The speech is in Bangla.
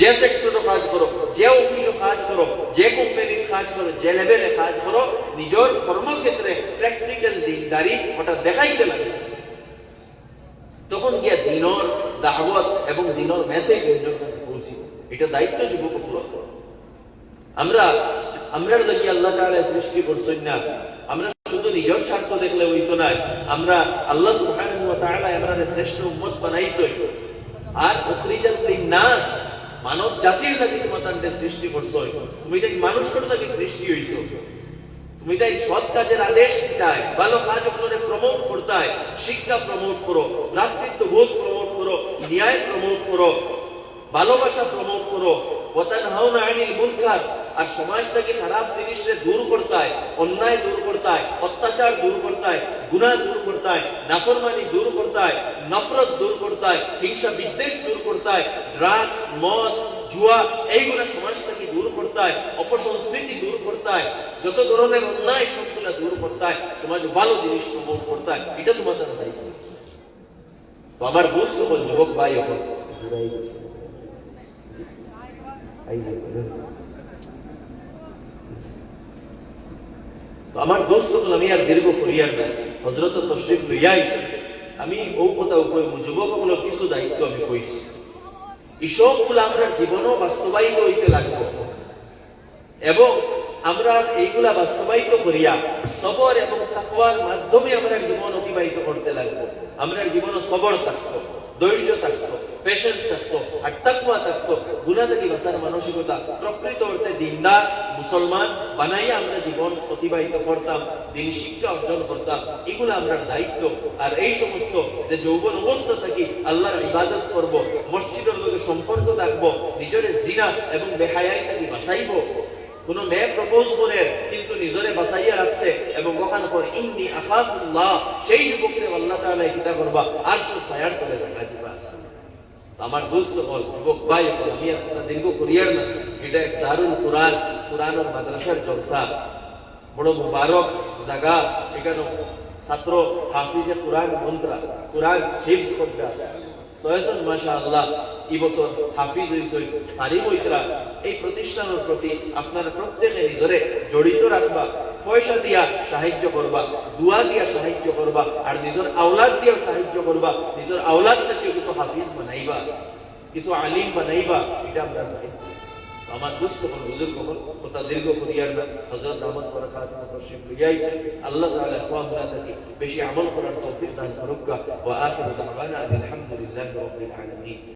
যে সেক্টরে কাজ করো, যে অফিসে কাজ করো, যে কোম্পানির কাজ করো, যে লেভেলে কাজ করো, নিজের কর্মক্ষেত্রে প্র্যাকটিক্যাল দিনদারি ওটা দেখাইতে লাগে। তখন গিয়া দিনর দাওয়াত এবং দিনর মেসেজ অন্যের কাছে পৌঁছিব। এটা দায়িত্ব যুবক আমরা আমরা দেখি আল্লাহ তাআলা সৃষ্টি করছেন না, আমরা শুধু নিজের স্বার্থ দেখলে হইতো না আমরা আল্লাহ সুবহানাহু ওয়া আমরা শ্রেষ্ঠ উম্মত বানাইছো। আর উখরিজাত লিন-নাস মানব জাতির লাগি তোমাদের সৃষ্টি করছ তুমি তাই মানুষ করে তাকে সৃষ্টি হইছো তুমি তাই সৎ কাজের আদেশ দিতাই, ভালো কাজ করে প্রমোট করতাই শিক্ষা প্রমোট করো ভ্রাতৃত্ব বোধ প্রমোট করো ন্যায় প্রমোট করো ভালোবাসা প্রমোট করো ওতান হাওনা আনিল মুনকার আর সমাজটাকে খারাপ জিনিসের দূর করতায়, অন্যায় দূর করতায়, অত্যাচার দূর করতায়, গুনাহ দূর করতায়, নাফরমানি দূর করতায়, নফরত দূর করতায়, হিংসা বিদ্বেষ দূর করতায় ড্রাগস মদ, জুয়া, এইগুলা সমাজ থেকে দূর করতায়, অপসংস্কৃতি দূর করতায়, যত ধরনের অন্যায় সবগুলা দূর করতায়, সমাজ ভালো জিনিস প্রমোট করতায়, এটা তোমাদের দায়িত্ব। আমার দোস্ত হল যুবক ভাই হল ঘুরাই গেছে এই যে, তো আমার দোস্ত হল আমি আর দীর্ঘ করিয়ার না হজরত তশরিফ লইয়া আইছে আমি ও কথা উপরে যুবক হলো কিছু দায়িত্ব আমি কইছি। এই সবগুলো আমরা জীবনও বাস্তবায়িত হইতে লাগবো। এবং আমরা এইগুলা বাস্তবায়িত করিয়া সবর এবং তাকওয়ার মাধ্যমে আমরা জীবন অতিবাহিত করতে লাগবো। আমরা জীবন সবর থাকতো ধৈর্য থাকতো পেশেন্ট থাকতো আর তাকওয়া থাকতো গুণা থেকে বাঁচার মানসিকতা প্রকৃত অর্থে দিনদার মুসলমান বানাইয়া আমরা জীবন অতিবাহিত করতাম দিন শিক্ষা অর্জন করতাম এগুলো আমরা দায়িত্ব আর এই সমস্ত যে যৌবন অবস্থা থাকি আল্লাহর ইবাদত করব মসজিদের লোকের সম্পর্ক থাকব নিজের জিনা এবং বেহায়াই থাকি বাঁচাইব কোন মেয়ে প্রপোজ করে কিন্তু নিজরে বাঁচাইয়া রাখছে এবং ওখানে পর ইন্নি আফাফুল্লাহ সেই যুবককে আল্লাহ তাআলা কিতা করবা, আর তো ছায়ার করে দেখা দিবা আমার দোস্ত বল যুবক ভাই বল আমি আপনার দীর্ঘ করিয়ার না, এটা এক দারুল কোরআন কোরআন মাদ্রাসার জলসা। বড় মুবারক জায়গা, এখানে ছাত্র হাফিজে কোরআন মন্ত্রা, কোরআন হিফজ করবে ছয়জন মাসা আল্লাহ এই বছর হাফিজ হয়েছে তালিম হয়েছিলা এই প্রতিষ্ঠানের প্রতি আপনারা প্রত্যেকে নিজরে জড়িত রাখবা। পয়সা দিয়া সাহায্য করবা, দুয়া দিয়া সাহায্য করবা, আর নিজের আওলাদ দিয়া সাহায্য করবা নিজের আওলাদ কিছু হাফিজ বানাইবা, কিছু আলিম বানাইবা, এটা আমরা দায়িত্ব। আমার দুস্থ কোন বুজুর্গ হল, কথা দীর্ঘ করিয়ার না। হজরত আহমদ বরকাত তশরিফ লইয়াইছে আল্লাহ তাআলা ইখওয়ানরা থেকে বেশি আমল করার তৌফিক দান করুক ওয়া আখিরু দাওয়ানা আলহামদুলিল্লাহি রাব্বিল আলামিন।